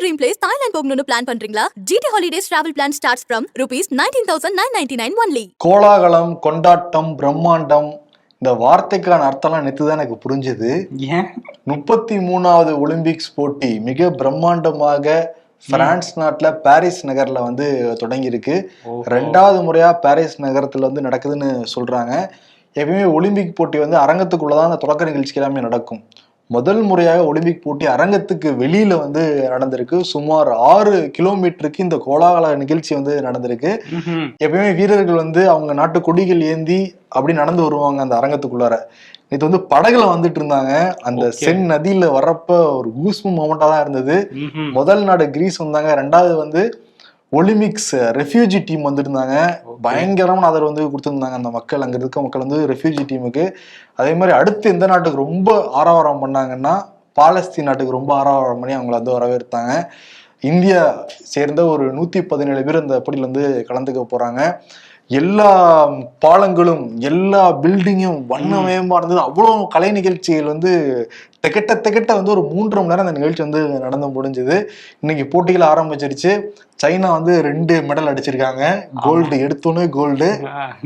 Dream place Thailand போகணும்னு plan பண்றீங்களா? GT Holidays travel plan starts from rupees nineteen thousand nine ninety nine only கோலாகலம் கொண்டாட்டம் பிரம்மாண்டம் இந்த வார்த்தைக்கான அர்த்தம்லாம் நேற்று தான் எனக்கு புரிஞ்சுது. ஏன்? முப்பத்தி மூணாவது ஒலிம்பிக்ஸ் போட்டி மிக பிரம்மாண்டமாக பிரான்ஸ் நாட்டுல பாரிஸ் நகர்ல வந்து தொடங்கியிருக்கு. ரெண்டாவது முறையா பாரிஸ் நகரத்துல வந்து நடக்குதுன்னு சொல்றாங்க. எப்பயுமே ஒலிம்பிக் போட்டி வந்து அரங்கத்துக்குள்ளதான் அந்த தொடக்க நிகழ்ச்சி எல்லாமே நடக்கும். முதல் முறையாக ஒலிம்பிக் போட்டி அரங்கத்துக்கு வெளியில வந்து நடந்திருக்கு சுமார் ஆறு கிலோமீட்டருக்கு இந்த கோலாகல நிகழ்ச்சி வந்து நடந்திருக்கு. எப்பயுமே வீரர்கள் வந்து அவங்க நாட்டு கொடிகள் ஏந்தி அப்படி நடந்து வருவாங்க அந்த அரங்கத்துக்குள்ளார இது வந்து படகுல வந்துட்டு இருந்தாங்க அந்த. சென் நதியில வர்றப்ப ஒரு கூஸ்பு மொமெண்டா தான் இருந்தது. முதல் நாடு கிரீஸ் வந்தாங்க ரெண்டாவது வந்து ஒலிம்பிக்ஸ் ரெஃப்யூஜி டீம் வந்திருந்தாங்க. பயங்கரமான ஆதரவு வந்து கொடுத்திருந்தாங்க அந்த மக்கள். அங்க இருக்க மக்கள் வந்து ரெஃப்யூஜி டீமுக்கு அதே மாதிரி அடுத்து எந்த நாட்டுக்கு ரொம்ப ஆரவாரம் பண்ணாங்கன்னா பாலஸ்தீன் நாட்டுக்கு ரொம்ப ஆரவாரம் பண்ணி அவங்கள வந்து வரவேற்றாங்க. இந்தியா சேர்ந்த ஒரு நூத்தி பதினேழு பேர் இந்த போட்டியில வந்து கலந்துக்க போறாங்க. எல்லா பாலங்களும் எல்லா பில்டிங்கும் வண்ணமயமா இருந்தது. அவ்வளவு கலை நிகழ்ச்சிகள் வந்து திகட்ட திகட்ட வந்து ஒரு மூன்றரை மணி நேரம் அந்த நிகழ்ச்சி வந்து நடந்து முடிஞ்சது. இன்னைக்கு போட்டிகள் ஆரம்பிச்சிருச்சு. சைனா வந்து ரெண்டு மெடல் அடிச்சிருக்காங்க. கோல்டு எடுத்தோன்னே கோல்டு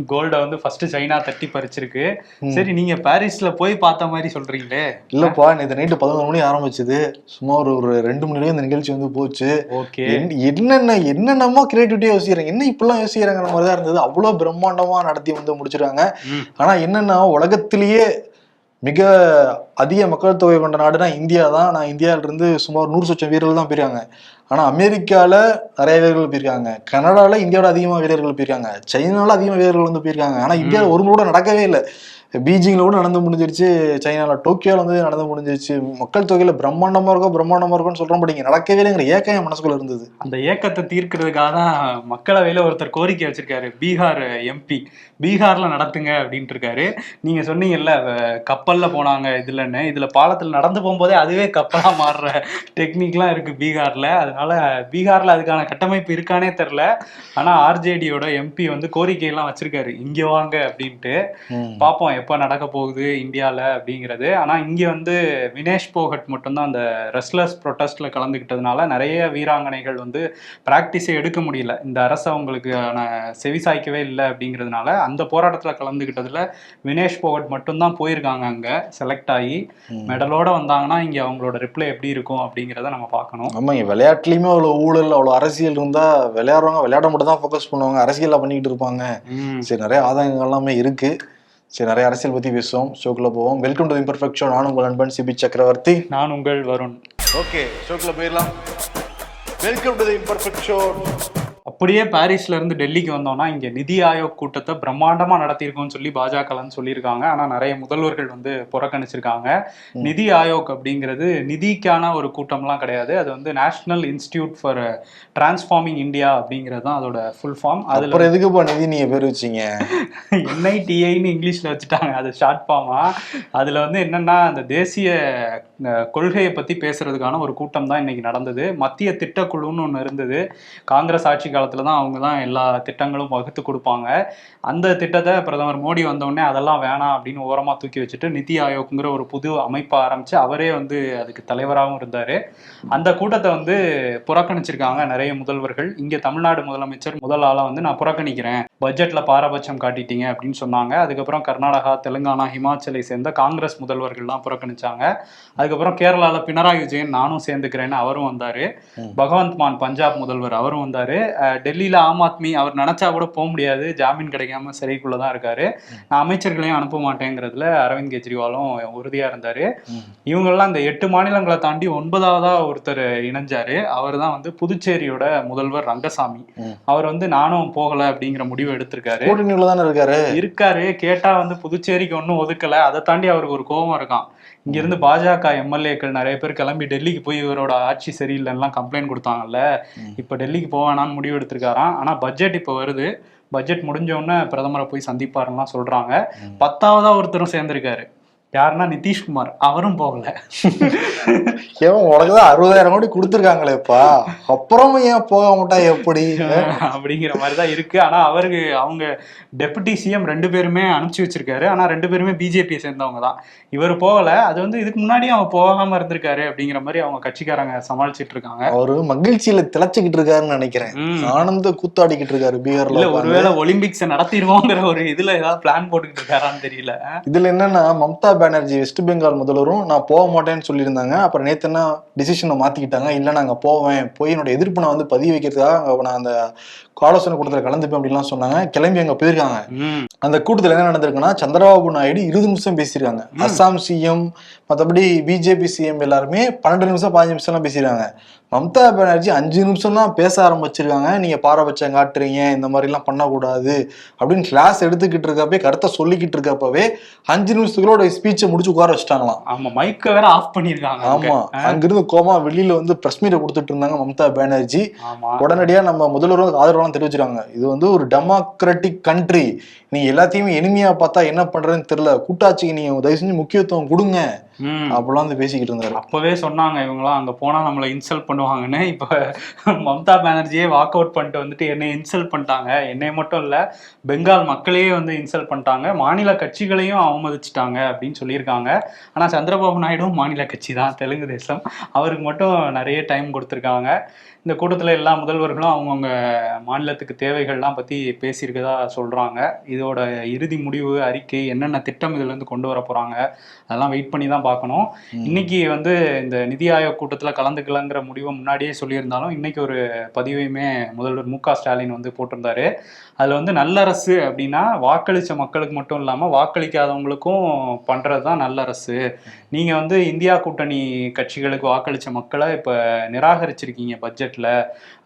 கோல்ட வந்து ஃபர்ஸ்ட் சைனா தட்டி பறிச்சிருக்கு. சரி நீங்க பாரிஸ்ல போய் பார்த்த மாதிரி சொல்றீங்களே? இல்லப்பா நேற்று நைட்டு பதினொரு மணி ஆரம்பிச்சது. சும்மா ஒரு ஒரு ரெண்டு மணி வரையும் இந்த நிகழ்ச்சி வந்து போச்சு. ஓகே. என்ன- என்னென்ன என்னென்னமோ கிரியேட்டிவிட்டியா யோசிக்கிறாங்க என்ன இப்படிலாம் யோசிக்கிறாங்கிற மாதிரி தான் இருந்தது. அவ்வளவு பிரம்மாண்டமா நடத்தி வந்து முடிச்சிருக்காங்க. ஆனா என்னன்னா உலகத்திலேயே மிக அதிக மக்கள் தொகை கொண்ட நாடுனா இந்தியா தான். நான் இந்தியாவிலிருந்து சுமார் நூறு சொச்சம் வீரர்கள் தான் போயிருக்காங்க. ஆனால் அமெரிக்காவில் நிறைய வீரர்கள் போயிருக்காங்க. கனடாவில் இந்தியாவோட அதிகமாக வீரர்கள் போயிருக்காங்க. சைனால அதிகமாக வீரர்கள் வந்து போயிருக்காங்க. ஆனால் இந்தியாவில் ஒரு முறை கூட நடக்கவே இல்லை. பீஜிங்ல கூட நடந்து முடிஞ்சிருச்சு. சைனால டோக்கியோல வந்து நடந்து முடிஞ்சிருச்சு. மக்கள் தொகையில பிரம்மாண்டமா இருக்கும் பிரம்மாண்டமா இருக்கும்னு சொல்றோம். பட் இங்க நடக்கவே இல்லைங்கிற ஏக்கம் என் மனசுக்குள்ள இருந்தது. அந்த ஏக்கத்தை தீர்க்கிறதுக்காக தான் மக்களவையில ஒருத்தர் கோரிக்கை வச்சிருக்காரு. பீகார் எம்பி பீகார்ல நடத்துங்க அப்படின்ட்டு இருக்காரு. நீங்க சொன்னீங்கல்ல கப்பல்ல போனாங்க இதுலன்னு. இதுல பாலத்துல நடந்து போகும்போதே அதுவே கப்பலா மாறுற டெக்னிக்லாம் இருக்கு பீகார்ல. அதனால பீகார்ல அதுக்கான கட்டமைப்பு இருக்கானே தெரில ஆனா ஆர்ஜேடியோட எம்பி வந்து கோரிக்கை எல்லாம் வச்சிருக்காரு. இங்க வாங்க அப்படின்ட்டு. பார்ப்போம் எப்போ நடக்க போகுது இந்தியாவில் அப்படிங்கிறது. ஆனால் இங்கே வந்து வினேஷ் போகட் மட்டும்தான் அந்த ரெஸ்லர்ஸ் ப்ரொட்டஸ்ட்ல கலந்துக்கிட்டதுனால நிறைய வீராங்கனைகள் வந்து ப்ராக்டிஸை எடுக்க முடியல. இந்த அரசு அவங்களுக்கான செவிசாய்க்கவே இல்லை அப்படிங்கிறதுனால அந்த போராட்டத்தில் கலந்துக்கிட்டதுல வினேஷ் போகட் மட்டும்தான் போயிருக்காங்க அங்கே செலக்ட் ஆகி. மெடலோட வந்தாங்கன்னா இங்கே அவங்களோட ரிப்ளை எப்படி இருக்கும் அப்படிங்கிறத நம்ம பார்க்கணும். ஆமா இங்க விளையாட்டுலயுமே அவ்வளவு ஊழல் அவ்வளவு அரசியல் இருந்தா விளையாடுறவங்க விளையாட மட்டும் தான் ஃபோக்கஸ் பண்ணுவாங்க. அரசியலா பண்ணிக்கிட்டு இருப்பாங்க. சரி நிறைய ஆதாயங்கள் எல்லாமே இருக்கு. சரி நிறைய அரசியல் பத்தி பேசுவோம். ஷோக்குள்ள போவோம். வெல்கம் டு இம்பர்ஃபெக்ட் ஷோ நான் உங்கள் நண்பன் சிபி சக்கரவர்த்தி. நான் உங்கள் வருண். ஓகே ஷோக்குள்ள போயிடலாம். வெல்கம் டு இம்பர்ஃபெக்ட் ஷோ அப்படியே பாரிஸ்ல இருந்து டெல்லிக்கு வந்தோம்னா இங்க நிதி ஆயோக் கூட்டத்தை பிரம்மாண்டமா நடத்தியிருக்கோம்னு சொல்லி பாஜகலன்னு சொல்லியிருக்காங்க. ஆனா நிறைய முதல்வர்கள் வந்து புறக்கணிச்சிருக்காங்க. நிதி ஆயோக் அப்படிங்கிறது நிதிக்கான ஒரு கூட்டம்லாம் கிடையாது. அது வந்து National Institute for Transforming India அப்படிங்கிறது தான் அதோட ஃபுல் ஃபார்ம் அதுல எதுக்குப்பா நிதி நீங்க பேர் வச்சீங்க? என்ஐடிஐன்னு இங்கிலீஷ்ல வச்சுட்டாங்க. அது ஷார்ட் ஃபார்மா அதுல வந்து என்னன்னா அந்த தேசிய கொள்கையை பத்தி பேசுறதுக்கான ஒரு கூட்டம் தான் இன்னைக்கு நடந்தது. மத்திய திட்டக்குழுன்னு ஒன்று இருந்தது. காங்கிரஸ் ஆட்சி காலத்துல தான் அவங்க தான் எல்லா திட்டங்களும் வகுத்து கொடுப்பாங்க. அந்த திட்டத்தை பிரதமர் மோடி வந்தோடனே அதெல்லாம் வேணாம் அப்படின்னு ஓரமா தூக்கி வச்சுட்டு நிதி ஆயோக்ங்கிற ஒரு புது அமைப்பை ஆரம்பிச்சு அவரே வந்து அதுக்கு தலைவராகவும் இருந்தாரு. அந்த கூட்டத்தை வந்து புறக்கணிச்சிருக்காங்க நிறைய முதல்வர்கள். இங்க தமிழ்நாடு முதலமைச்சர் முதல் வந்து நான் புறக்கணிக்கிறேன். பட்ஜெட்ல பாரபட்சம் காட்டிட்டீங்க அப்படின்னு சொன்னாங்க. அதுக்கப்புறம் கர்நாடகா தெலுங்கானா ஹிமாச்சலை சேர்ந்த காங்கிரஸ் முதல்வர்கள்லாம் புறக்கணிச்சாங்க. அதுக்கப்புறம் கேரளால பினராயி விஜயன் நானும் சேர்ந்துக்கிறேன்னு அவரும் வந்தாரு. பகவந்த் மான் பஞ்சாப் முதல்வர் அவரும் வந்தாரு. டெல்லியில ஆம் ஆத்மி அவர் நினைச்சா கூட போக முடியாது. ஜாமீன் கிடைக்காம சிறைக்குள்ளதான் இருக்காரு. நான் அமைச்சர்களையும் அனுப்ப மாட்டேங்கிறதுல அரவிந்த் கெஜ்ரிவாலும் உறுதியா இருந்தாரு. இவங்கெல்லாம் இந்த எட்டு மாநிலங்களை தாண்டி ஒன்பதாவதா ஒருத்தர் இணைஞ்சாரு. அவர் தான் வந்து புதுச்சேரியோட முதல்வர் ரங்கசாமி. அவர் வந்து நானும் போகல அப்படிங்கிற முடிவு எடுத்திருக்காரு. கூட்டணியில தானே இருக்காரு? இருக்காரு. கேட்டா வந்து புதுச்சேரிக்கு ஒன்றும் ஒதுக்கல. அதை தாண்டி அவருக்கு ஒரு கோபம் இருக்கான் இங்க இருந்து பாஜக எம்எல்ஏக்கள் நிறைய பேர் கிளம்பி டெல்லிக்கு போய் இவரோட ஆட்சி சரியில்லைலாம் கம்ப்ளைண்ட் கொடுத்தாங்கல்ல. இப்ப டெல்லிக்கு போவேணான்னு முடிவு எடுத்திருக்காராம். ஆனா பட்ஜெட் இப்ப வருது. பட்ஜெட் முடிஞ்ச உடனே பிரதமரை போய் சந்திப்பாருலாம் சொல்றாங்க. பத்தாவதா ஒருத்தரும் சேர்ந்திருக்காரு. யாருன்னா நிதிஷ்குமார். அவரும் போகல. ஏன் உனக்கு தான் அறுபதாயிரம் கோடி கொடுத்துருக்காங்களேப்பா அப்புறமும் ஏன் போக மாட்டா? எப்படி? அப்படிங்கிற மாதிரி தான் இருக்கு. ஆனா அவருக்கு அவங்க டெபுட்டி சிஎம் ரெண்டு பேருமே அனுப்பிச்சு வச்சிருக்காரு. ஆனா ரெண்டு பேருமே பிஜேபியை சேர்ந்தவங்க தான். இவர் போகல. அது வந்து இதுக்கு முன்னாடியும் அவர் போகாம இருந்திருக்காரு அப்படிங்கிற மாதிரி அவங்க கட்சிக்காரங்க சமாளிச்சிட்டு இருக்காங்க. அவரு மகிழ்ச்சியில திளைச்சுக்கிட்டு இருக்காருன்னு நினைக்கிறேன். ஆனந்த கூத்தாடிக்கிட்டு இருக்காரு பீகார்ல. ஒருவேளை ஒலிம்பிக்ஸ் நடத்திடுவோங்கிற ஒரு இதுல ஏதாவது பிளான் போட்டுக்கிட்டு இருக்காரான்னு தெரியல. இதுல என்னன்னா மம்தா பானர்ஜி வெஸ்ட் பெங்கால் முதல்வரும் நான் போக மாட்டேன்னு சொல்லியிருந்தாங்க. அப்புறம் நேத்து என்ன டிசிஷனை மாற்றிக்கிட்டாங்க இல்லை நாங்கள் போவேன். போய் என்னோட எதிர்ப்பு நான் வந்து பதிவு வைக்கிறதுக்காக நான் அந்த ஆலோசனை கூட்டத்தில் கலந்துப்பேன் அப்படின்லாம் சொன்னாங்க. கிளம்பி அங்க போயிருக்காங்க. அந்த கூட்டத்தில் என்ன நடந்திருக்குன்னா சந்திரபாபு நாயுடு இருபது நிமிஷம் பேசியிருக்காங்க. அஸ்ஸாம் சிஎம் மற்றபடி பிஜேபி சிஎம் எல்லாருமே பன்னெண்டு நிமிஷம் பதினஞ்சு நிமிஷம்லாம் பேசியிருக்காங்க. மம்தா பானர்ஜி அஞ்சு நிமிஷம் தான் பேச ஆரம்பிச்சிருக்காங்க. நீங்க பாரபட்சம் காட்டுறீங்க இந்த மாதிரிலாம் பண்ணக்கூடாது அப்படின்னு கிளாஸ் எடுத்துக்கிட்டு இருக்கப்பவே கருத்தை சொல்லிக்கிட்டு இருக்கப்பவே அஞ்சு நிமிஷத்துக்குள்ளோட ஸ்பீச்சை முடிச்சு உட்கார வச்சுட்டாங்களாம். ஆமா மைக்க வேற ஆஃப் பண்ணிருக்காங்க. ஆமா அங்கிருந்து கோமா வெளியில வந்து பிரஸ் மீட்டை கொடுத்துட்டு இருந்தாங்க மம்தா பானர்ஜி. உடனடியா நம்ம முதல்வரும் தான் தெரிவிச்சிருக்காங்க இது வந்து ஒரு டெமோக்ராட்டிக் கண்ட்ரி நீ எல்லாத்தையுமே எளிமையா பார்த்தா என்ன பண்ணுறதுன்னு தெரியல. கூட்டாட்சிக்கு நீங்க தயவு செஞ்சு முக்கியத்துவம் கொடுங்க. அப்படிலாம் வந்து பேசிக்கிட்டு இருந்தாரு. அப்பவே சொன்னாங்க இவங்களாம் அங்க போனா நம்மள இன்சல்ட் பண்ணுவாங்கன்னு. இப்ப மம்தா பானர்ஜியே வாக் அவுட் பண்ணிட்டு வந்துட்டு என்னை இன்சல்ட் பண்ணிட்டாங்க. என்னை மட்டும் இல்ல பெங்கால் மக்களையே வந்து இன்சல்ட் பண்ணிட்டாங்க. மாநில கட்சிகளையும் அவமதிச்சிட்டாங்க அப்படின்னு சொல்லியிருக்காங்க. ஆனா சந்திரபாபு நாயுடும் மாநில கட்சி தான் தெலுங்கு தேசம். அவருக்கு மட்டும் நிறைய டைம் கொடுத்துருக்காங்க. இந்த கூட்டத்துல எல்லா முதல்வர்களும் அவங்கவுங்க மாநிலத்துக்கு தேவைகள்லாம் பத்தி பேசியிருக்கதா சொல்றாங்க. இதோட இறுதி முடிவு அறிக்கை என்னென்ன திட்டம் இதுல இருந்து கொண்டு வர போறாங்க அதெல்லாம் வெயிட் பண்ணி தான் பார்க்கணும். இன்னைக்கு வந்து இந்த நிதி ஆயோக் கூட்டத்தில் கலந்துக்கலங்கிற முடிவை முன்னாடியே சொல்லியிருந்தாலும் இன்னைக்கு ஒரு பதிவையுமே முதல்வர் மு க ஸ்டாலின் வந்து போட்டிருந்தாரு. அதில் வந்து நல்லரசு அப்படின்னா வாக்களித்த மக்களுக்கு மட்டும் இல்லாமல் வாக்களிக்காதவங்களுக்கும் பண்ணுறது தான் நல்லரசு. நீங்கள் வந்து இந்தியா கூட்டணி கட்சிகளுக்கு வாக்களித்த மக்களை இப்போ நிராகரிச்சிருக்கீங்க பட்ஜெட்டில்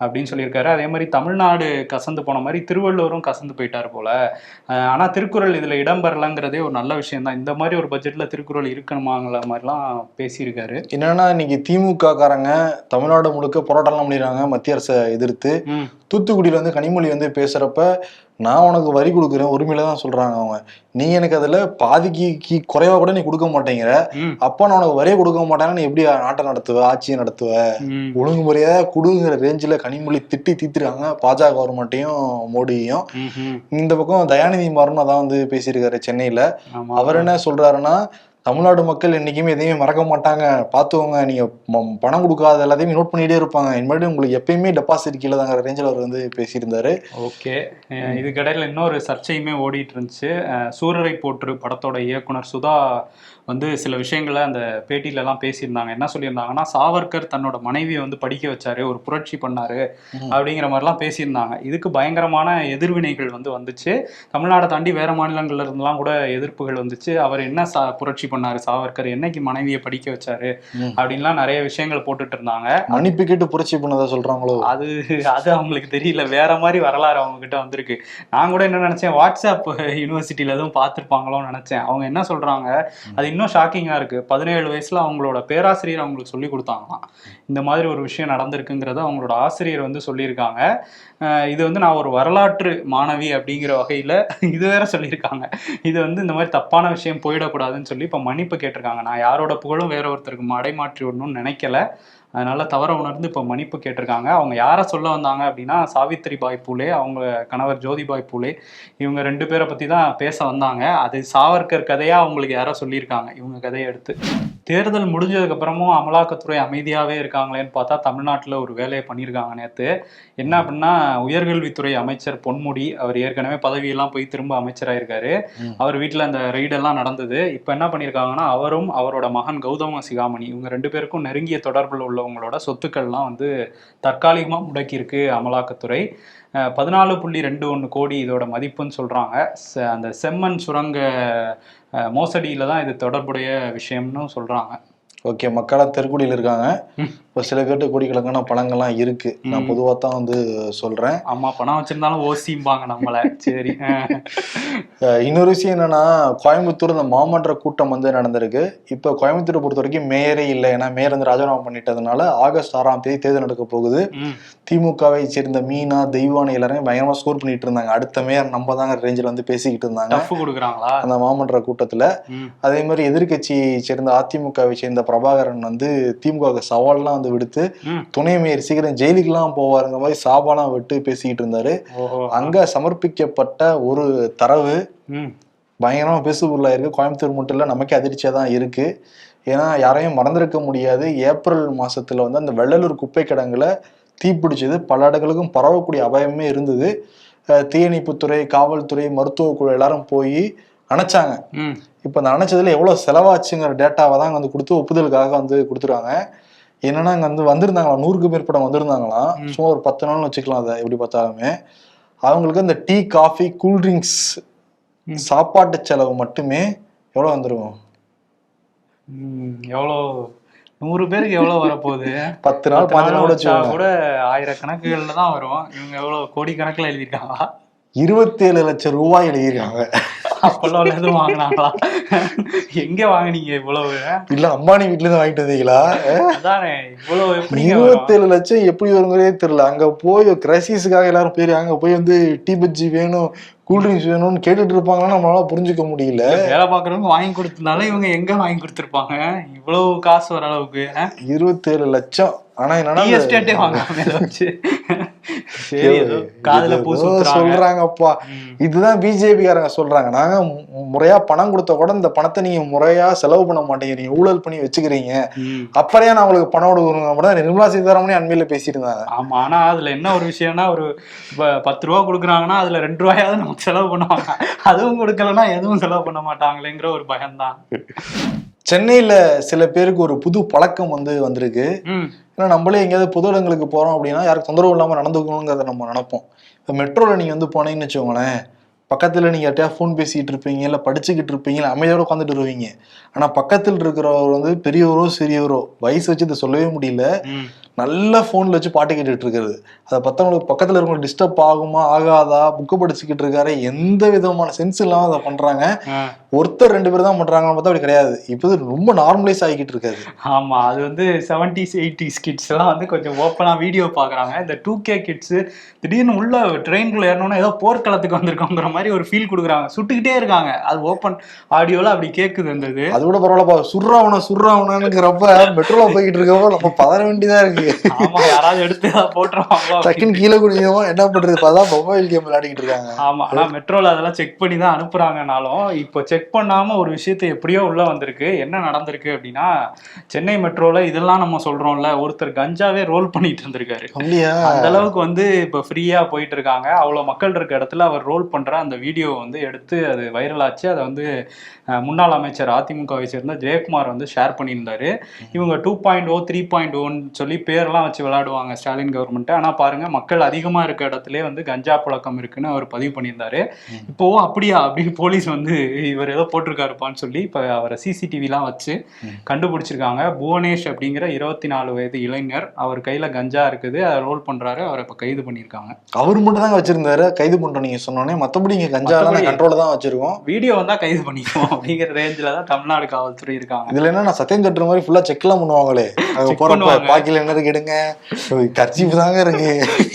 அப்படின்னு சொல்லியிருக்காரு. அதே மாதிரி தமிழ்நாடு கசந்து போன மாதிரி திருவள்ளூரும் கசந்து போயிட்டார் போல. அஹ் ஆனா திருக்குறள் இதுல இடம்பெறலங்கிறதே ஒரு நல்ல விஷயம் தான் இந்த மாதிரி ஒரு பட்ஜெட்ல திருக்குறள் இருக்கணுமாங்கிற மாதிரிலாம் பேசியிருக்காரு. என்னன்னா இன்னைக்கு திமுக காரங்க தமிழ்நாடு முழுக்க போராட்டம்லாம் பண்ணிடுறாங்க மத்திய அரசை எதிர்த்து. தூத்துக்குடியில வந்து கனிமொழி வந்து பேசுறப்ப நான் உனக்கு வரி கொடுக்குறேன் உரிமையில தான் சொல்றாங்க அவங்க. நீ எனக்கு அதுல பாதிக்கு குறைவா கூட நீ கொடுக்க மாட்டேங்கிற. அப்ப நான் உனக்கு வரியே கொடுக்க மாட்டேன்னா நீ எப்படி நாட்டை நடத்துவ ஆட்சியை நடத்துவ? ஒழுங்குமுறையா குடுங்கிற ரேஞ்சில் கனிமொழி திட்டி தீத்துருக்காங்க பாஜக கவர்மெண்ட்டையும் மோடியையும். இந்த பக்கம் தயாநிதி மாறன் அதான் வந்து பேசியிருக்காரு சென்னையில. அவர் என்ன சொல்றாருன்னா தமிழ்நாடு மக்கள் என்றைக்குமே எதையுமே மறக்க மாட்டாங்க. பார்த்துக்கோங்க நீங்கள் பணம் கொடுக்காத எல்லாத்தையுமே நோட் பண்ணிட்டே இருப்பாங்க. இனிமேட்டு உங்களுக்கு எப்பயுமே டெபாசிட் கீழே தாங்கிற ரேஞ்சில் அவர் வந்து பேசியிருந்தாரு. ஓகே. இதுக்கிடையில் இன்னொரு சர்ச்சையுமே ஓடிட்டு இருந்துச்சு. சூரரை போற்று படத்தோட இயக்குனர் சுதா வந்து சில விஷயங்களை அந்த பேட்டியில எல்லாம் பேசியிருந்தாங்க. என்ன சொல்லியிருந்தாங்கன்னா சாவர்கர் தன்னோட மனைவியை வந்து படிக்க வச்சாரு ஒரு புரட்சி பண்ணாரு. அப்படிங்கிற மாதிரிலாம் பேசியிருந்தாங்க. இதுக்கு பயங்கரமான எதிர்வினைகள் வந்து வந்துச்சு. தமிழ்நாடை தாண்டி வேற மாநிலங்கள்ல இருந்தெல்லாம் கூட எதிர்ப்புகள் வந்துச்சு. அவர் என்ன சா புரட்சி பண்ணாரு சாவர்கர்? என்னைக்கு மனைவியை படிக்க வச்சாரு. அப்படின்லாம் நிறைய விஷயங்கள் போட்டுட்டு இருந்தாங்க. மன்னிப்பு கேட்டு புரட்சி பண்ணதா சொல்றாங்களோ? அது அது அவங்களுக்கு தெரியல. வேற மாதிரி வரலாறு அவங்க கிட்ட வந்திருக்கு. நான் கூட என்ன நினைச்சேன் வாட்ஸ்அப் யூனிவர்சிட்டியில எதுவும் பார்த்துருப்பாங்களோன்னு நினைச்சேன். அவங்க என்ன சொல்றாங்க அது இன்னும் ஷாக்கிங்கா இருக்கு. பதினேழு வயசுல அவங்களோட பேராசிரியர் அவங்களுக்கு சொல்லி கொடுத்தாங்களாம். இந்த மாதிரி ஒரு விஷயம் நடந்திருக்குங்கிறத அவங்களோட ஆசிரியர் வந்து சொல்லியிருக்காங்க. இது வந்து நான் ஒரு வரலாற்று மாணவி அப்படிங்கிற வகையில இது வேற சொல்லியிருக்காங்க. இது வந்து இந்த மாதிரி தப்பான விஷயம் போயிடக்கூடாதுன்னு சொல்லி இப்ப மன்னிப்பு கேட்டிருக்காங்க. நான் யாரோட புகழும் வேற ஒருத்தருக்கு மடைமாற்றி விடணும்னு நினைக்கல. அதனால தவற உணர்ந்து இப்போ மன்னிப்பு கேட்டிருக்காங்க. அவங்க யாரை சொல்ல வந்தாங்க அப்படின்னா சாவித்ரி பாய் பூலே அவங்க கணவர் ஜோதிபாய் பூலே இவங்க ரெண்டு பேரை பற்றி தான் பேச வந்தாங்க. அது சாவர்கர் கதையா அவங்களுக்கு யாரோ சொல்லியிருக்காங்க. இவங்க கதையை எடுத்து. தேர்தல் முடிஞ்சதுக்கு அப்புறமும் அமலாக்கத்துறை அமைதியாவே இருக்காங்களேன்னு பார்த்தா தமிழ்நாட்டில் ஒரு வேலையை பண்ணியிருக்காங்க நேத்து. என்ன அப்படின்னா உயர்கல்வித்துறை அமைச்சர் பொன்முடி அவர் ஏற்கனவே பதவியெல்லாம் போய் திரும்ப அமைச்சராயிருக்காரு. அவர் வீட்டில் அந்த ரெய்டெல்லாம் நடந்தது. இப்போ என்ன பண்ணியிருக்காங்கன்னா அவரும் அவரோட மகன் கௌதம சிகாமணி இவங்க ரெண்டு பேருக்கும் நெருங்கிய தொடர்பில் உள்ளவங்களோட சொத்துக்கள்லாம் வந்து தற்காலிகமாக முடக்கியிருக்கு அமலாக்கத்துறை. அஹ் பதினாலு புள்ளி ரெண்டு ஒன்று கோடி இதோட மதிப்புன்னு சொல்கிறாங்க அந்த செம்மண் சுரங்க மோசடியில தான் இது தொடர்புடைய விஷயம்னு சொல்கிறாங்க ஓகே மக்களா தெருக்குடியில் இருக்காங்க. ஒரு சில பேர்ட்ட கோடிக்கணக்கான பணங்கள்லாம் இருக்கு. நான் ம். பொதுவா தான் வந்து சொல்றேன். ஆமா பணம் வச்சிருந்தாலும் ஓசிம்பாங்க நம்மள. சரி இன்னொரு விஷயம் என்னன்னா கோயம்புத்தூர் இந்த மாமன்ற கூட்டம் வந்து நடந்திருக்கு. இப்போ கோயம்புத்தூரை பொறுத்த வரைக்கும் மேயரே இல்லை. ஏன்னா மேயர் வந்து ராஜினாமா பண்ணிட்டதுனால ஆகஸ்ட் ஆறாம் தேதி தேர்தல் நடக்க போகுது. திமுகவை சேர்ந்த மீனா தெய்வானை எல்லாரும் பயங்கரமா ஸ்கோர் பண்ணிட்டு இருந்தாங்க. அடுத்த மேயர் நம்ம தாங்க ரேஞ்சில் வந்து பேசிக்கிட்டு இருந்தாங்க. அந்த மாமன்ற கூட்டத்துல. அதே மாதிரி எதிர்க்கட்சியை சேர்ந்த அதிமுகவை சேர்ந்த பிரபாகரன் வந்து திமுக சவால்லாம் வந்து விடுத்து ம். துணை மேயர் சீக்கிரம் ஜெயிலுக்குலாம் போவாருங்க மாதிரி சாபாலாம் விட்டு பேசிக்கிட்டு இருந்தாரு. அங்க சமர்ப்பிக்கப்பட்ட ஒரு தரவு. பயங்கரமா பேசுபொருளா இருக்கு. கோயம்புத்தூர் மட்டும் இல்ல நமக்கே அதிர்ச்சியா தான் இருக்கு. ஏன்னா யாரையும் மறந்திருக்க முடியாது. ஏப்ரல் மாசத்துல வந்து அந்த வெள்ளலூர் குப்பை கிடங்குல தீப்பிடிச்சது பல இடங்களுக்கும் பரவக்கூடிய அபாயமே இருந்தது. தீயணைப்புத்துறை காவல்துறை மருத்துவ குழு எல்லாரும் போய் அணைச்சாங்க. இப்போ அந்த அணைச்சதுல எவ்வளவு செலவாச்சுங்கிற டேட்டாவை தான் வந்து கொடுத்து ஒப்புதலுக்காக வந்து கொடுத்துருக்காங்க. என்னன்னா அங்க வந்து வந்திருந்தாங்களா? நூறுக்கு மேற்பட்ட வந்திருந்தாங்களாம் ம். சும்மா ஒரு பத்து நாள்னு வச்சுக்கலாம் அதை எப்படி பார்த்தாலுமே. அவங்களுக்கு இந்த டீ காஃபி கூல்ட்ரிங்க்ஸ். சாப்பாட்டு செலவு மட்டுமே எவ்வளவு வந்துருக்கும். எவ்வளோ? நூறு பேருக்கு எவ்வளவு வரப்போகுது? பத்து நாள் நாள் கூட ஆயிரக்கணக்குகள்ல தான் வரும். இவங்க எவ்வளவு கோடி கணக்குல எழுதியிருக்காங்களா இருபத்தேழு லட்சம் ரூபாய் எழுதியிருக்காங்க. அப்பெல்லாம் எதுவும் வாங்கினாங்களா? எங்க வாங்குனீங்க இவ்வளவு? இல்ல அம்பானி வீட்டுல இருந்து வாங்கிட்டு வந்தீங்களா? அதானே இவ்வளவு? இருபத்தேழு லட்சம் எப்படி வருங்கிறதே தெரியல. அங்க போய் கிரைசிஸுக்காக எல்லாரும் போய் அங்க போய் வந்து டீ பஜ்ஜி வேணும் கூல்ட்ரிங்க்ஸ் வேணும்னு கேட்டுட்டு இருப்பாங்கன்னா நம்மளால புரிஞ்சுக்க முடியல. வேலை பாக்குறவங்க வாங்கி கொடுத்தனால இவங்க எங்க வாங்கி கொடுத்திருப்பாங்க? இவ்வளவு காசு வர அளவுக்கு இருபத்தேழு லட்சம். ஆனா என்னன்னா சொல்றாங்கப்பா. இதுதான் பிஜேபி காரங்க சொல்றாங்க. நாங்க முறையா பணம் கொடுத்த கூட இந்த பணத்தை நீங்க முறையா செலவு பண்ண மாட்டேங்கிறீங்க ஊழல் பண்ணி வச்சுக்கிறீங்க. ஏன் நான் உங்களுக்கு பணம் கொடுக்கணும் மட்டும் நிர்மலா சீதாராமனே அண்மையில பேசிட்டு இருந்தாங்க ஆமா ஆனா அதுல என்ன ஒரு விஷயம்னா ஒரு பத்து ரூபா கொடுக்குறாங்கன்னா அதுல ரெண்டு ரூபாயாவது நமக்கு செலவு பண்ணுவாங்க. அதுவும் கொடுக்கலன்னா எதுவும் செலவு பண்ண மாட்டாங்களேங்கிற ஒரு பயம்தான். சென்னையில சில பேருக்கு ஒரு புது பழக்கம் வந்து வந்திருக்கு. ஏன்னா நம்மளே எங்கேயாவது பொது இடங்களுக்கு போகிறோம் அப்படின்னா யாருக்கு தொந்தரவு இல்லாமல் நடந்துக்கணுங்கிறத நம்ம நினைப்போம். இப்போ மெட்ரோல நீங்கள் வந்து போனீங்கன்னு வச்சுக்கோங்களேன் பக்கத்தில் நீங்கள் யார்ட்டையா ஃபோன் பேசிகிட்டு இருப்பீங்க இல்லை படிச்சுக்கிட்டு இருப்பீங்க இல்லை அமைதியோட உட்காந்துட்டு இருவீங்க. ஆனால் பக்கத்தில் இருக்கிறவர் வந்து பெரியவரோ சிறியவரோ வயசு வச்சு இதை சொல்லவே முடியல. நல்ல ஃபோன்ல வச்சு பாட்டு கேட்டுட்டு இருக்கிறது. அதை பத்தவங்களுக்கு பக்கத்துல இருக்கவங்களுக்கு டிஸ்டர்ப் ஆகுமா ஆகாதா புக்கு படிச்சுக்கிட்டு இருக்காரு எந்த விதமான சென்ஸ் இல்லாம அதை பண்றாங்க. ஆ. ஒருத்தர் ரெண்டு பேர் தான் பண்றாங்கன்னு பார்த்தா அப்படி கிடையாது. இப்போ ரொம்ப நார்மலைஸ் ஆகிக்கிட்டு இருக்காது. ஆமா அது வந்து செவன்டிஸ் எயிட்டிஸ் கிட்ஸ் எல்லாம் வந்து கொஞ்சம் ஓப்பனா வீடியோ பாக்குறாங்க இந்த டூ கே கிட்ஸ் திடீர்னு உள்ள ட்ரெயின்குள்ள ஏறணும்னா ஏதோ போர்க்களத்துக்கு வந்திருக்கோங்கிற மாதிரி ஒரு ஃபீல் கொடுக்குறாங்க. சுட்டுக்கிட்டே இருக்காங்க. அது ஓப்பன் ஆடியோல அப்படி கேக்குது அந்த இது. அது கூட பரவாயில்லப்பா. சுர்றாவனா சுர்றாவனாங்கிறப்ப மெட்ரோல போய்கிட்டு இருக்கப்போ நம்ம பதற வேண்டியதா இருக்கு. ஆமா யாராவது எடுத்து ஏதாவது போட்டுருவாங்களோ டக்குன்னு கீழே என்ன பண்றது? இப்பதான் மொபைல் கேம் விளையாடிக்கிட்டு இருக்காங்க. ஆமா ஆனா மெட்ரோல அதெல்லாம் செக் பண்ணி தான் அனுப்புறாங்கனாலும் இப்போ செக் பண்ணாம ஒரு விஷயத்தை எப்படியோ உள்ள வந்திருக்கு. என்ன நடந்திருக்கு அப்படின்னா சென்னை மெட்ரோல இதெல்லாம் நம்ம சொல்றோம்ல ஒருத்தர் கஞ்சாவே ரோல் பண்ணிட்டு இருந்திருக்காரு. அந்த அளவுக்கு வந்து இப்போ ஃப்ரீயா போயிட்டு இருக்காங்க. அவ்வளவு மக்கள் இருக்க இடத்துல அவர் ரோல் பண்ற அந்த வீடியோ வந்து எடுத்து அது வைரல் ஆச்சு. அதை வந்து முன்னாள் அமைச்சர் அதிமுகவை சேர்ந்த ஜெயக்குமார் வந்து ஷேர் பண்ணியிருந்தாரு. இவங்க two point O three point ஓன்னு சொல்லி பேர்லாம் வச்சு விளையாடுவாங்க ஸ்டாலின் கவர்மெண்ட் ஆனா பாருங்க மக்கள் அதிகமா இருக்க இடத்துல வந்து கஞ்சா புழக்கம் இருக்குன்னு அவர் பதிவு பண்ணியிருந்தாரு. இப்போ அப்படியா? அப்படின்னு போலீஸ் வந்து இவர் ஏதோ போட்டிருக்காருப்பான்னு சொல்லி இப்போ அவரை சிசிடிவிலாம் வச்சு கண்டுபிடிச்சிருக்காங்க. புவனேஷ் அப்படிங்கிற இருபத்தி நாலு வயது இளைஞர் அவர் கையில கஞ்சா இருக்குது அதை ரோல் பண்றாரு அவரை இப்போ கைது பண்ணியிருக்காங்க. அவர் மட்டும் தாங்க வச்சிருந்தாரு கைது பண்றோம் நீங்க சொன்னோன்னே மத்தபடி இங்க கஞ்சா கண்ட்ரோல தான் வச்சிருக்கோம். வீடியோ வந்தா கைது பண்ணிக்குவோம் அப்படிங்கிற ரேஞ்சில தான் தமிழ்நாடு காவல்துறை இருக்காங்க. இதுல என்ன நான் சத்தியம் கட்டுற மாதிரி ஃபுல்லா செக் எல்லாம் பண்ணுவாங்களே. அங்க பண்ணுவாங்க. பாக்கில என்ன இருக்கு எடுங்க கர்ச்சீப் தாங்க இருக்கு.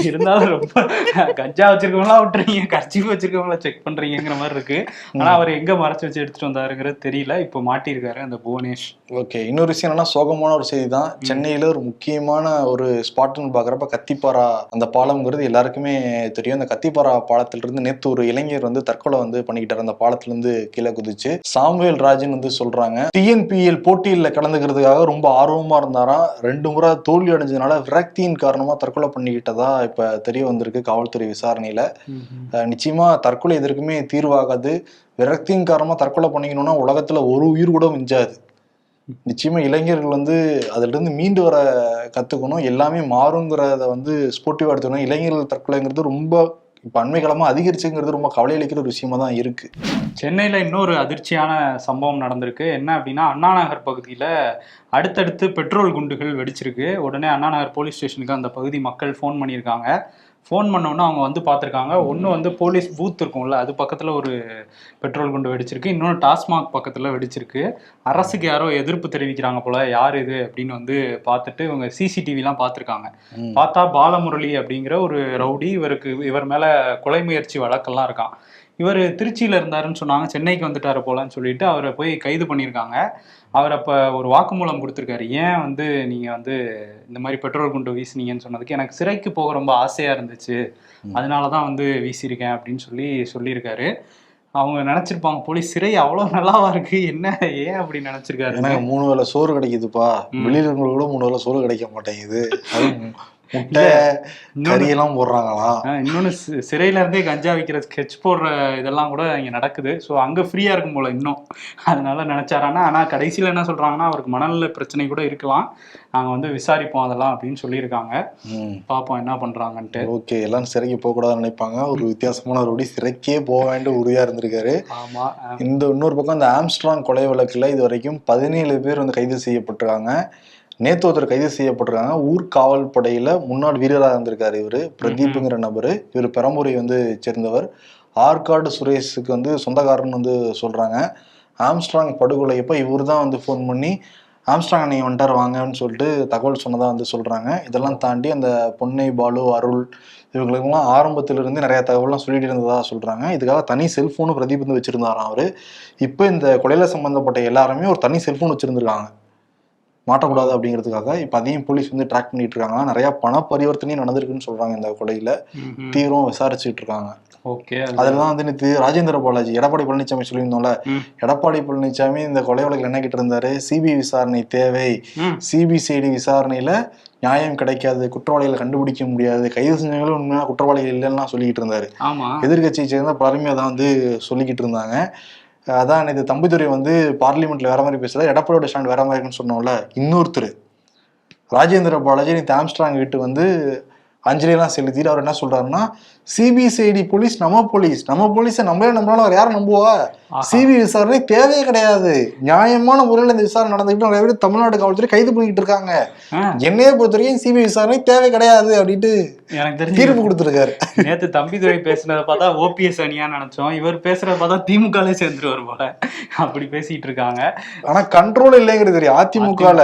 இருந்தாலும் ரொம்ப கஞ்சா வச்சிருக்கவங்களா விட்டுறீங்க கர்ச்சீஃப் வச்சிருக்கவங்களா செக் பண்றீங்கிற மாதிரி இருக்கு. ஆனா அவர் எங்க மறைச்சு வச்சு எடுத்துட்டு வந்தாருங்கிறது தெரியல. இப்போ மாட்டியிருக்காரு அந்த புவனேஷ். ஓகே இன்னொரு விஷயம் என்னன்னா சோகமான ஒரு செய்தி தான் சென்னையில ஒரு முக்கியமான ஒரு ஸ்பாட்னு பாக்குறப்ப கத்திப்பாரா அந்த பாலம்ங்கிறது எல்லாருக்குமே தெரியும். அந்த கத்திப்பாரா பாலத்துல இருந்து நேத்து ஒரு இளைஞர் வந்து தற்கொலை வந்து பண்ணிக்கிட்டாரு. அந்த பாலத்துல இருந்து கீழே குதிச்சு சாமுவேல் ராஜன் வந்து சொல்றாங்க டிஎன்பிஎல் போட்டியில கலந்துக்கிறதுக்காக ரொம்ப ஆர்வமா இருந்தாராம். ரெண்டு முறை தோல்வி அடைஞ்சதுனால விரக்தியின் காரணமா தற்கொலை பண்ணிக்கிட்டதா இப்ப தெரிய வந்திருக்கு காவல்துறை விசாரணையில. நிச்சயமா தற்கொலை எதற்குமே தீர்வாகாது. விரக்தியின் காரணமா தற்கொலை பண்ணிக்கணும்னா உலகத்துல ஒரு உயிர் கூட மிஞ்சாது. நிச்சயமா இளைஞர்கள் வந்து அதுல இருந்து மீண்டு வர கத்துக்கணும். எல்லாமே மாறுங்கிறத வந்து ஸ்போர்ட்டிவா எடுத்துக்கணும். இளைஞர்கள் தற்கொலைங்கிறது ரொம்ப இப்போ அண்மை அதிகரிச்சுங்கிறது ரொம்ப கவலை அளிக்கிற ஒரு விஷயமா தான் இருக்கு. சென்னையில் இன்னொரு அதிர்ச்சியான சம்பவம் நடந்திருக்கு. என்ன அப்படின்னா அண்ணா நகர் பகுதியில் அடுத்தடுத்து பெட்ரோல் குண்டுகள் வெடிச்சிருக்கு. உடனே அண்ணா நகர் போலீஸ் ஸ்டேஷனுக்கு அந்த பகுதி மக்கள் ஃபோன் பண்ணியிருக்காங்க. ஃபோன் பண்ணோன்னே அவங்க வந்து பார்த்துருக்காங்க. ஒன்று வந்து போலீஸ் பூத் இருக்கும்ல அது பக்கத்தில் ஒரு பெட்ரோல் குண்டு வெடிச்சிருக்கு. இன்னொன்று டாஸ்மாக் பக்கத்தில் வெடிச்சிருக்கு. அரசுக்கு யாரோ எதிர்ப்பு தெரிவிக்கிறாங்க போல யார் இது அப்படின்னு வந்து பார்த்துட்டு இவங்க சிசிடிவிலாம் பார்த்துருக்காங்க. பார்த்தா பாலமுரளி அப்படிங்கிற ஒரு ரவுடி இவருக்கு இவர் மேல கொலை முயற்சி வழக்கெல்லாம் இருக்கான். இவர் திருச்சியில இருந்தாருன்னு சொன்னாங்க சென்னைக்கு வந்துட்டாரு போலன்னு சொல்லிட்டு அவரை போய் கைது பண்ணியிருக்காங்க. அவர் அப்ப ஒரு வாக்குமூலம் கொடுத்துருக்காரு. ஏன் வந்து நீங்க வந்து இந்த மாதிரி பெட்ரோல் குண்டு வீசுனீங்கன்னு சொன்னதுக்கு எனக்கு சிறைக்கு போக ரொம்ப ஆசையா இருந்துச்சு. அதனாலதான் வந்து வீசியிருக்கேன் அப்படின்னு சொல்லி சொல்லியிருக்காரு. அவங்க நினைச்சிருப்பாங்க போலீஸ் சிறை அவ்வளவு நல்லாவா இருக்கு? என்ன? ஏன் அப்படி நினைச்சிருக்காரு? ஏன்னா மூணு வேளை சோறு கிடைக்குதுப்பா. வெளியில கூட மூணு வேளை சோறு கிடைக்க மாட்டேங்குது. கறியெல்லாம் போடுறாங்களாம் ஆஹ் இன்னொன்னு சிறையில இருந்தே கஞ்சா விற்கிற ஸ்கெட்ச் போடுற இதெல்லாம் கூட இங்க நடக்குது. ஸோ அங்க ஃப்ரீயா இருக்கும் போல இன்னும். அதனால நினைச்சாரானா ஆனா கடைசியில என்ன சொல்றாங்கன்னா அவருக்கு மனநல பிரச்சனை கூட இருக்கலாம். நாங்க வந்து விசாரிப்போம் அதெல்லாம் அப்படின்னு சொல்லியிருக்காங்க. ம். பார்ப்போம் என்ன பண்றாங்கன்ட்டு. ஓகே எல்லாம் சிறைக்கு போக கூடாதுன்னு நினைப்பாங்க. ஒரு வித்தியாசமான ஒரு சிறைக்கே போக வேண்டும் உறுதியா இருந்திருக்காரு. ஆமா இந்த இன்னொரு பக்கம் இந்த ஆம்ஸ்ட்ராங் கொலை வழக்குல இது வரைக்கும் பதினேழு பேர் வந்து கைது செய்யப்பட்டிருக்காங்க. நேத்து ஒருத்தர் கைது செய்யப்பட்டிருக்காங்க. ஊர் காவல் படையில முன்னாள் வீரராக இருந்திருக்காரு இவரு. பிரதீப்ங்கிற நபர். இவர் பெரம்பூரை வந்து சேர்ந்தவர். ஆற்காடு சுரேஷுக்கு வந்து சொந்தக்காரன்னு வந்து சொல்றாங்க. ஆம்ஸ்ட்ராங் படுகொலையப்ப இவர் தான் வந்து ஃபோன் பண்ணி ஆம்ஸ்ட்ராங் நீங்க வந்துட்டார் வாங்கன்னு சொல்லிட்டு தகவல் சொன்னதா வந்து சொல்றாங்க. இதெல்லாம் தாண்டி அந்த பொன்னை பாலு அருள் இவங்களுக்கெல்லாம் ஆரம்பத்துல இருந்து நிறைய தகவல்லாம் சொல்லிட்டு இருந்ததா சொல்றாங்க. இதுக்காக தனி செல்போனும் பிரதீப் வந்து வச்சிருந்தாராம் அவரு. இப்போ இந்த கொலையில சம்பந்தப்பட்ட எல்லாருமே ஒரு தனி செல்போன் வச்சிருந்திருக்காங்க. மாட்டக்கூடாது அப்படிங்கிறதுக்காக இப்போ அதையும் போலீஸ் வந்து ட்ராக் பண்ணிட்டு இருக்காங்க. நிறைய பண பரிவர்த்தனையும் நடந்திருக்குன்னு சொல்றாங்க இந்த கொலையில தீவிரம் விசாரிச்சுட்டு இருக்காங்க. ஓகே அதுல தான் வந்து நேற்று ராஜேந்திர பாலாஜி எடப்பாடி பழனிசாமி சொல்லியிருந்தோம்ல. எடப்பாடி பழனிசாமி இந்த கொலை வழக்கில் என்ன கிட்ட இருந்தாரு சிபிஐ விசாரணை தேவை. சிபிசிஐடி விசாரணையில நியாயம் கிடைக்காது குற்றவாளிகளை கண்டுபிடிக்க முடியாது கைது செஞ்சவங்களும் உண்மையான குற்றவாளிகள் இல்லைன்னா சொல்லிக்கிட்டு இருந்தாரு. எதிர்கட்சியை சேர்ந்த பலருமே அதான் வந்து சொல்லிக்கிட்டு இருந்தாங்க. அதான் இது தம்பிதுரை வந்து பார்லிமெண்ட்ல வேற மாதிரி பேசுறது எடப்பாடியோட ஸ்டாண்ட் வேற மாதிரி இருக்குன்னு சொன்னோம்ல இன்னொருத்தர். ராஜேந்திர பாலாஜி நீ தாம்ஸ்ட்ராங் வீட்டு வந்து அஞ்சலியெல்லாம் செலுத்திட்டு அவர் என்ன சொல்றாருன்னா சிபிசிஐடி போலீஸ் நம்ம போலீஸ். நம்ம போலீஸை நம்மளே நம்மளால அவர் யாரை நம்புவா. சிபி விசாரணை தேவையே கிடையாது. நியாயமான முறையில் இந்த விசாரணை நடந்துக்கிட்டு நிறைய பேர் தமிழ்நாடு காவல்துறை கைது பண்ணிக்கிட்டு இருக்காங்க. என்னைய பொறுத்த வரைக்கும் சிபிஐ விசாரணை தேவை கிடையாது அப்படின்ட்டு எனக்கு தெரிஞ்சு தீர்ப்பு கொடுத்துருக்காரு. நேத்து தம்பிதுரை பேசுனதை பார்த்தா ஓபிஎஸ் அணியா நினைச்சோம். இவர் பேசுறத பார்த்தா திமுகலே சேர்ந்துருவார் போல. அப்படி பேசிட்டு இருக்காங்க. ஆனா கண்ட்ரோல் இல்லைங்கிறது தெரியும். அதிமுகல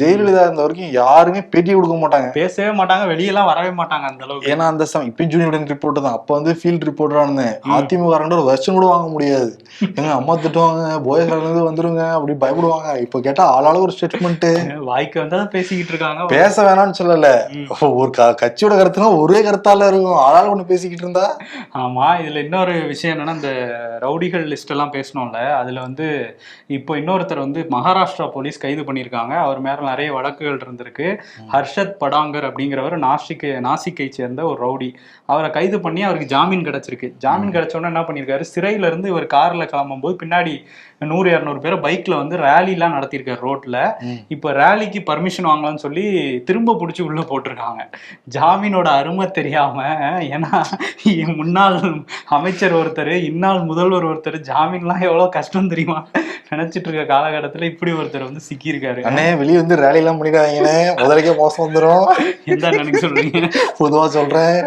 ஜெயலலிதா இருந்த வரைக்கும் யாருமே பேட்டி கொடுக்க மாட்டாங்க. பேசவே மாட்டாங்க. வெளியெல்லாம் வரவே மாட்டாங்க அந்த அளவுக்கு. ஏன்னா அந்த சமயம் இப்ப ஜூனியர் ரிப்போர்ட் தான். அப்ப வந்து ஃபீல்ட் ரிப்போர்ட்டரா இருந்தேன். அதிமுக ஒரு வருஷம் கூட வாங்க முடியாது. எங்க அம்மா திட்டுவாங்க போயஸ் இருந்து வந்துருங்க அப்படி பயப்படுவாங்க. இப்ப கேட்டா ஆளாளு ஒரு ஸ்டேட்மெண்ட் வாய்க்கு வந்தா பேசிக்கிட்டு இருக்காங்க. பேச வேணாம்னு சொல்லல. ஒரு கட்சியோட கருத்துனா ஒரே கருத்தால இருக்கும். ஆளாளு ஒண்ணு பேசிக்கிட்டு இருந்தா? ஆமா இதுல இன்னொரு விஷயம் என்னன்னா இந்த ரவுடிகள் லிஸ்ட் எல்லாம் பேசணும்ல. அதுல வந்து இப்போ இன்னொருத்தர் வந்து மகாராஷ்டிரா போலீஸ் கைது பண்ணியிருக்காங்க. அவர் மேல நிறைய வழக்குகள் இருந்திருக்கு. ஹர்ஷத் படாங்கர் அப்படிங்கிறவர் நாசிக் நாசிக்கை சேர்ந்த ஒரு ரவுடி. அவரை கைது பண்ணி அவருக்கு ஜாமீன் கிடைச்சிருக்கு. ஜாமீன் கிடைச்ச உடனே என்ன பண்ணியிருக்காரு? சிறையில இருந்து இவர் கார்ல கிளம்பும் போது பின்னாடி நூறு இரநூறு பேரை பைக்ல வந்து எல்லாம் நடத்தியிருக்காரு ரோட்ல. இப்போ ரேலிக்கு பர்மிஷன் வாங்கலாம்னு சொல்லி திரும்ப பிடிச்சி உள்ள போட்டிருக்காங்க. ஜாமீனோட அருமை தெரியாம ஏன்னா முன்னாள் அமைச்சர் ஒருத்தர் இன்னாள் முதல்வர் ஒருத்தர் ஜாமீன்லாம் எவ்வளவு கஷ்டம் தெரியுமா? நினைச்சிட்டு இருக்க காலகட்டத்துல இப்படி ஒருத்தர் வந்து சிக்கியிருக்காரு. அண்ணே வெளிய வந்து ரேலி எல்லாம் பண்ணிடாதீங்கண்ணே. முதலுக்கே மோசம் வந்துரும். எந்த நினைக்க சொல்றீங்க? பொதுவா சொல்றேன்.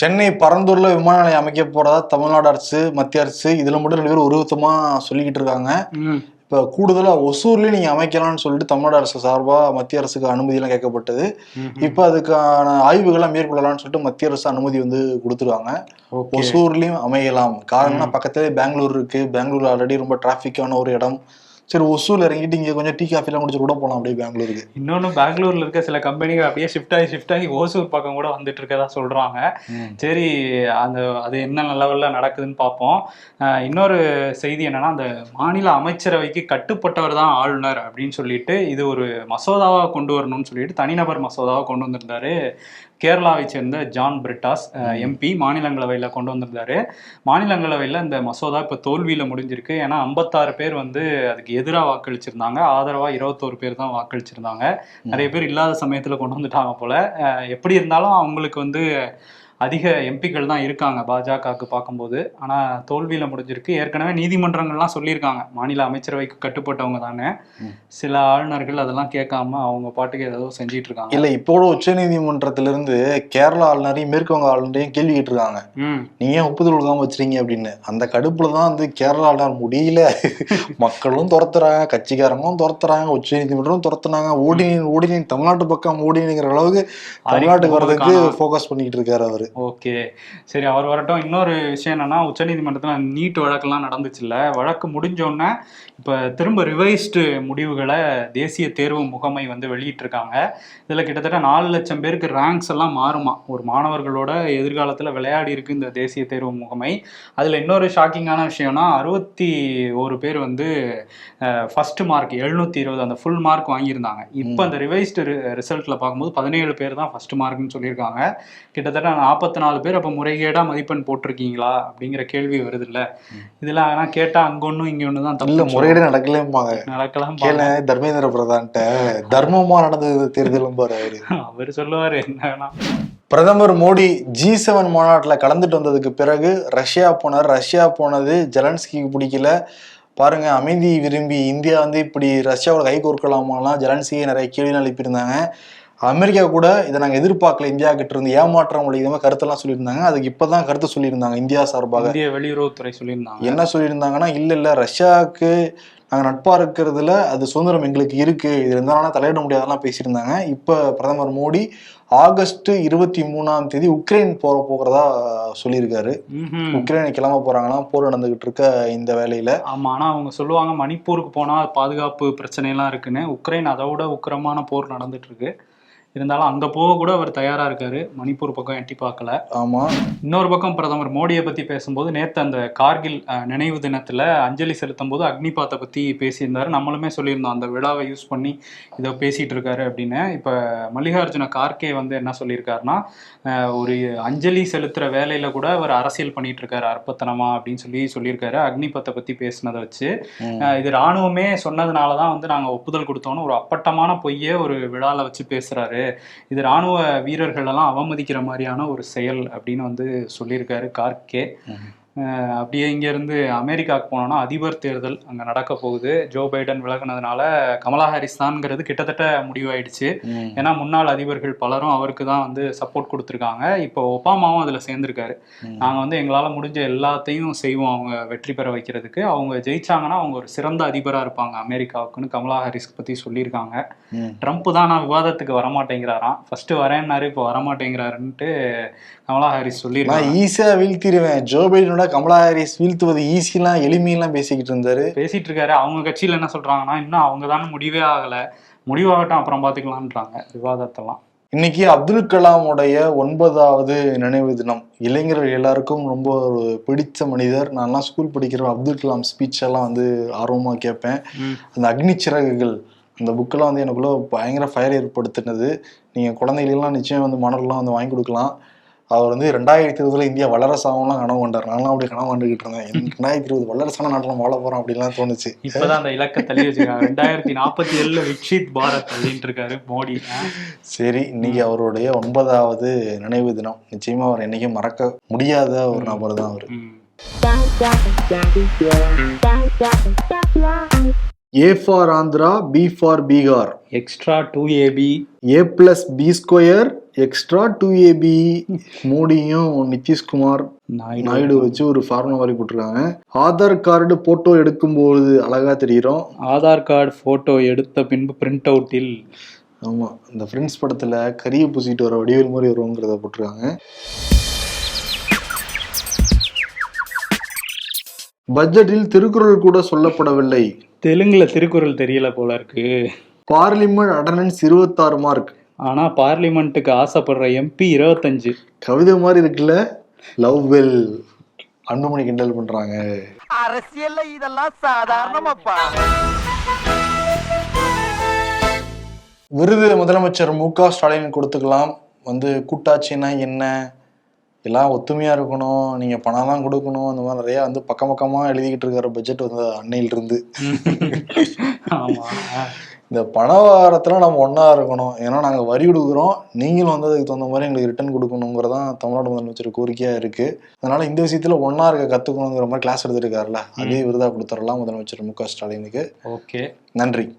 சென்னை பரந்தூர்ல விமான நிலையம் அமைக்க போறதா தமிழ்நாடு அரசு மத்திய அரசு இதுல மட்டும் ரெண்டு பேரும் உருவத்தமா சொல்லிக்கிட்டு இருக்காங்க. ம், இப்ப கூடுதலா ஒசூர்லயும் நீங்க அமைக்கலாம்னு சொல்லிட்டு தமிழ்நாடு அரசு சார்பா மத்திய அரசுக்கு அனுமதி எல்லாம் கேட்கப்பட்டது இப்ப அதுக்கான ஆய்வுகள்லாம் மேற்கொள்ளலாம்னு சொல்லிட்டு மத்திய அரசு அனுமதி வந்து கொடுத்துருவாங்க ஒசூர்லயும் அமையலாம். காரணம்னா பக்கத்துல பெங்களூர் இருக்கு. பெங்களூர் ஆல்ரெடி ரொம்ப டிராபிக்கான ஒரு இடம். சரி ஒசூர்ல இறங்கிட்டு இங்க கொஞ்சம் டீ காஃபி எல்லாம் குடிச்சு கூட போலாம் அப்படியே பெங்களூருக்கு. இன்னொன்னு பெங்களூர்ல இருக்க சில கம்பெனிகள் அப்படியே ஷிஃப்ட் ஆகி ஷிஃப்ட் ஆகி ஓசூர் பக்கம் கூட வந்துட்டு இருக்கதா சொல்றாங்க. சரி அந்த அது என்ன லெவல்ல நடக்குதுன்னு பார்ப்போம். இன்னொரு செய்தி என்னன்னா அந்த மாநில அமைச்சரவைக்கு கட்டுப்பட்டவர் தான் ஆளுநர் அப்படின்னு சொல்லிட்டு இது ஒரு மசோதாவா கொண்டு வரணும்னு சொல்லிட்டு தனிநபர் மசோதாவா கொண்டு வந்திருந்தாரு. கேரளாவை சேர்ந்த ஜான் பிரிட்டாஸ் எம்பி மாநிலங்களவையில கொண்டு வந்திருந்தாரு. மாநிலங்களவையில இந்த மசோதா இப்ப தோல்வியில முடிஞ்சிருக்கு. ஏன்னா ஐம்பத்தாறு பேர் வந்து அதுக்கு எதிராக வாக்களிச்சிருந்தாங்க. ஆதரவா இருபத்தோரு பேர் தான் வாக்களிச்சிருந்தாங்க. நிறைய பேர் இல்லாத சமயத்துல கொண்டு வந்துட்டாங்க போல. எப்படி இருந்தாலும் அவங்களுக்கு வந்து அதிக எம்பிக்கள் தான் இருக்காங்க பாஜகவுக்கு பார்க்கும்போது. ஆனா தோல்வியில முடிஞ்சிருக்கு. ஏற்கனவே நீதிமன்றங்கள்லாம் சொல்லியிருக்காங்க. மாநில அமைச்சரவைக்கு கட்டுப்பட்டவங்க தானே. சில ஆளுநர்கள் அதெல்லாம் கேட்காம அவங்க பாட்டுக்கு ஏதோ செஞ்சிட்டு இருக்காங்க இல்ல இப்போ கூட உச்ச நீதிமன்றத்திலிருந்து கேரளா ஆளுநரையும் மேற்கு வங்க ஆளுநரையும் கேள்வி கேட்டிருக்காங்க. நீங்க ஏன் ஒப்புதல் கொடுக்காம வச்சிருக்கீங்க அப்படின்னு. அந்த கடுப்புல தான் வந்து கேரளா ஆளுநர் முடியல. மக்களும் துரத்துறாங்க கட்சிக்காரங்களும் துரத்துறாங்க உச்ச நீதிமன்றம் துரத்துனாங்க. ஓடினின் ஓடினின் தமிழ்நாட்டு பக்கம் ஓடினிங்கிற அளவுக்கு தமிழ்நாட்டுக்கு வர்றதுக்கு. ஃபோக்கஸ் பண்ணிட்டு இருக்காரு அவரு. ஓகே. சரி அவர் வரட்டும். இன்னொரு விஷயம் என்னன்னா உச்சநீதிமன்றத்தில் நீட் வழக்கெல்லாம் நடந்துச்சுல்ல. வழக்கு முடிஞ்ச உடனே இப்போ திரும்ப ரிவைஸ்டு முடிவுகளை தேசிய தேர்வு முகமை வந்து வெளியிட்டிருக்காங்க. இதில் கிட்டத்தட்ட நாலு லட்சம் பேருக்கு ரேங்க்ஸ் எல்லாம் மாறுமா? ஒரு மாணவர்களோட எதிர்காலத்தில் விளையாடி இருக்கு இந்த தேசிய தேர்வு முகமை. அதில் இன்னொரு ஷாக்கிங்கான விஷயம்னா அறுபத்தி ஒரு பேர் வந்து ஃபர்ஸ்ட் மார்க் எழுநூத்தி இருபது அந்த ஃபுல் மார்க் வாங்கியிருந்தாங்க. இப்போ அந்த ரிவைஸ்டு ரிசல்ட்ல பார்க்கும்போது பதினேழு பேர் தான் ஃபர்ஸ்ட் மார்க்னு சொல்லியிருக்காங்க. கிட்டத்தட்ட நாற்பத்தி நாலு பேர் அப்போ முறைகேடா மதிப்பெண் போட்டிருக்கீங்களா? அப்படிங்கிற கேள்வி வருது இல்ல இதெல்லாம் ஆனால் கேட்டா அங்க ஒன்றும் இங்க ஒன்று தான் இல்ல முறையீடு நடக்கலேம்பாங்க. நடக்கலாம் கேள தர்மேந்திர பிரதான்ட்ட தர்மமா நடந்தது தேர்தலும் பாரு அவரு. அவர் சொல்லுவாரு என்னன்னா பிரதமர் மோடி ஜி செவன் மாநாட்டில் கலந்துட்டு வந்ததுக்கு பிறகு ரஷ்யா போனார். ரஷ்யா போனது ஜெலன்ஸ்கிக்கு பிடிக்கல. பாருங்க அமைதி விரும்பி இந்தியா வந்து இப்படி ரஷ்யாவோட கை கோர்க்கலாமாலாம் ஜெலன்ஸ்கியை நிறைய கேள்வி எழுப்பியிருந்தாங்க. அமெரிக்கா கூட இதை நாங்கள் எதிர்பார்க்கல. இந்தியா கிட்ட இருந்து ஏமாற்றம் வித கருத்தெல்லாம் சொல்லியிருந்தாங்க. அதுக்கு இப்பதான் கருத்து சொல்லியிருந்தாங்க இந்தியா சார்பாக. இந்திய வெளியுறவுத்துறை சொல்லியிருந்தாங்க. என்ன சொல்லியிருந்தாங்கன்னா இல்ல இல்ல ரஷ்யாவுக்கு நாங்க நட்பா இருக்கிறதுல அது சுதந்திரம் எங்களுக்கு இருக்கு. இது இருந்தாலும் தலையிட முடியாதெல்லாம் பேசியிருந்தாங்க. இப்ப பிரதமர் மோடி ஆகஸ்ட் இருபத்தி மூணாம் தேதி உக்ரைன் போற போகிறதா சொல்லியிருக்காரு. உக்ரைன் கிளம்ப போறாங்கன்னா போர் நடந்துகிட்டு இருக்க இந்த வேலையில ஆமா ஆனா அவங்க சொல்லுவாங்க மணிப்பூருக்கு போனா பாதுகாப்பு பிரச்சனை எல்லாம் இருக்குன்னு. உக்ரைன் அதை விட உக்கிரமான போர் நடந்துட்டு இருக்கு. இருந்தாலும் அங்க போக கூட அவர் தயாரா இருக்காரு. மணிப்பூர் பக்கம் எட்டி பார்க்கல. ஆமா. இன்னொரு பக்கம் பிரதமர் மோடியை பத்தி பேசும்போது நேத்து அந்த கார்கில் நினைவு தினத்துல அஞ்சலி செலுத்தும் போது அக்னிபாத்தை பத்தி பேசியிருந்தாரு. நம்மளுமே சொல்லியிருந்தோம் அந்த விழாவை யூஸ் பண்ணி இதை பேசிட்டு இருக்காரு அப்படின்னு. இப்ப மல்லிகார்ஜுன கார்கே வந்து என்ன சொல்லியிருக்காருன்னா ஒரு அஞ்சலி செலுத்துற வேலையில கூட அவர் அரசியல் பண்ணிட்டு இருக்காரு அற்பத்தனமா அப்படின்னு சொல்லி சொல்லியிருக்காரு. அக்னிபத்தை பத்தி பேசினதை வச்சு இது ராணுவமே சொன்னதுனால தான் வந்து நாங்க ஒப்புதல் கொடுத்தோன்னு ஒரு அப்பட்டமான பொய்யை ஒரு விழால வச்சு பேசுறாரு. இது ராணுவ வீரர்கள் எல்லாம் அவமதிக்கிற மாதிரியான ஒரு செயல் அப்படின்னு வந்து சொல்லியிருக்காரு கார்கே அப்படியே இங்க இருந்து அமெரிக்காவுக்கு போனோம்னா அதிபர் தேர்தல் அங்க நடக்க போகுது. ஜோ பைடன் விலகுனதுனால கமலா ஹாரிஸ் தான்ங்கிறது கிட்டத்தட்ட முடிவாயிடுச்சு. ஏன்னா முன்னாள் அதிபர்கள் பலரும் அவருக்கு தான் வந்து சப்போர்ட் கொடுத்துருக்காங்க. இப்போ ஒபாமாவும் அதுல சேர்ந்திருக்காரு. ம். நாங்க வந்து எங்களால முடிஞ்ச எல்லாத்தையும் செய்வோம் அவங்க வெற்றி பெற வைக்கிறதுக்கு. அவங்க ஜெயிச்சாங்கன்னா அவங்க ஒரு சிறந்த அதிபரா இருப்பாங்க அமெரிக்காவுக்குன்னு கமலா ஹாரிஸ் பத்தி சொல்லியிருக்காங்க. ட்ரம்ப் தான் நான் விவாதத்துக்கு வரமாட்டேங்கிறாராம். ஃபர்ஸ்ட் வரேன்னாரு இப்போ வரமாட்டேங்கிறாருன்ட்டு கமலா ஹாரிஸ் நான் சொல்லியிருக்காங்க ஈஸியா வீழ்த்திடுவேன் ஜோ பைடனோட கமலா ஹாரிஸ் வீழ்த்துவது ஈஸிலாம் எளிமையெல்லாம் பேசிக்கிட்டு இருந்தாரு. பேசிட்டு இருக்காரு அவங்க கட்சியில என்ன சொல்றாங்கன்னா இன்னும் அவங்க தானே முடிவே ஆகல. முடிவாகட்டும் அப்புறம் பாத்துக்கலாம்ன்றாங்க விவாதத்தெல்லாம். இன்னைக்கு அப்துல் கலாமுடைய ஒன்பதாவது நினைவு தினம். இளைஞர்கள் எல்லாருக்கும் ரொம்ப ஒரு பிடிச்ச மனிதர். நான்லாம் ஸ்கூல் படிக்கிற அப்துல் கலாம் ஸ்பீச் எல்லாம் வந்து ஆர்வமா கேட்பேன். அந்த அக்னி சிறகுகள் அந்த புக்கெல்லாம் வந்து எனக்குள்ள பயங்கர ஃபயர் ஏற்படுத்தினது. நீங்க குழந்தைகளுக்கெல்லாம் நிச்சயம் வந்து மணல்லாம் வந்து வாங்கி கொடுக்கலாம். அவர் வந்து ரெண்டாயிரத்தி இருபதுல இந்தியா வல்லரசாகலாம் கனவு கண்டார். நான்லாம் அப்படி கனவு கண்டுகிட்டு இருந்தேன். ரெண்டாயிரத்தி இருபது வல்லரசான நாட்டில் வாழ போறோம் அப்படின்லாம் தோணுச்சு. இப்பதான் அந்த இலக்கை தள்ளி வச்சிருக்காங்க. ரெண்டாயிரத்தி நாற்பத்தி ஏழுல விக்ஷித் பாரத் அப்படின்ட்டு இருக்காரு மோடி. சரி இன்னைக்கு அவருடைய ஒன்பதாவது நினைவு தினம். நிச்சயமா அவர் என்னைக்கும் மறக்க முடியாத ஒரு நபர் தான் அவர். A for Andhra B for Bihar extra two AB A plus B square extra two AB மோடியும் நிதிஷ்குமார் நாயுடு. வச்சு ஒரு ஃபார்முலா மாதிரி போட்டிருக்காங்க. ஆதார் கார்டு போட்டோ எடுக்கும்போது அழகா தெரியுறோம் ஆதார் கார்டு போட்டோ எடுத்த பின்பு பிரிண்ட் அவுட்டில் ஆமா இந்த ஃப்ரெண்ட்ஸ் படத்துல கரிய பூசிட்டு வர வடிவேல் மாதிரி வருவோங்கிறத போட்டிருக்காங்க. பட்ஜெட்டில் திருக்குறள் கூட சொல்லப்படவில்லை. தெலுங்குல திருக்குறள் தெரியல போல இருக்கு. பார்லிமெண்ட் அட்டண்டன்ஸ் இருபத்தாறு மார்க் ஆனா பார்லிமெண்ட்டுக்கு ஆசைப்படுற எம்பி இருபத்தஞ்சு. கவிதை மாதிரி இருக்குல்ல? லவ் வெல் அன்புமணி கிண்டல் பண்றாங்க. அரசியல்ல இதெல்லாம் சாதாரணமாப்பா. விருது முதலமைச்சர் மு க ஸ்டாலின் கொடுத்துக்கலாம். வந்து கூட்டாட்சின்னா என்ன? எல்லாம் ஒத்துமையா இருக்கணும். நீங்க பணம் தான் கொடுக்கணும். அந்த மாதிரி நிறைய வந்து பக்கம் பக்கமா எழுதிக்கிட்டு இருக்காரு பட்ஜெட் வந்து அன்னையில இருந்து ஆமா. இந்த பணவாரத்துல நம்ம ஒண்ணா இருக்கணும். ஏன்னா நாங்க வரி கொடுக்குறோம். நீங்களும் வந்து அதுக்கு தகுந்த மாதிரி எங்களுக்கு ரிட்டர்ன் கொடுக்கணுங்கிறதான் தமிழ்நாடு முதலமைச்சர் கோரிக்கையா இருக்கு. அதனால இந்த விஷயத்துல ஒண்ணா இருக்க கத்துக்கணுங்கிற மாதிரி கிளாஸ் எடுத்திருக்காருல்ல அதே விருதா கொடுத்துடலாம் முதலமைச்சர் மு க ஸ்டாலினுக்கு. ஓகே. நன்றி.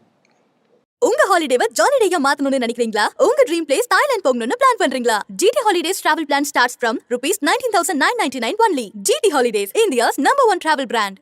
உங்க ஹாலிடேவை ஜாலிடேயா மாத்தணும்னு நினைக்கிறீங்களா? உங்க ட்ரீம் பிளேஸ் தாய்லாந்து போகணும்னு பிளான் பண்றீங்களா? GT Holidays travel plan starts from rupees nineteen thousand nine ninety nine only GT Holidays India's number one travel brand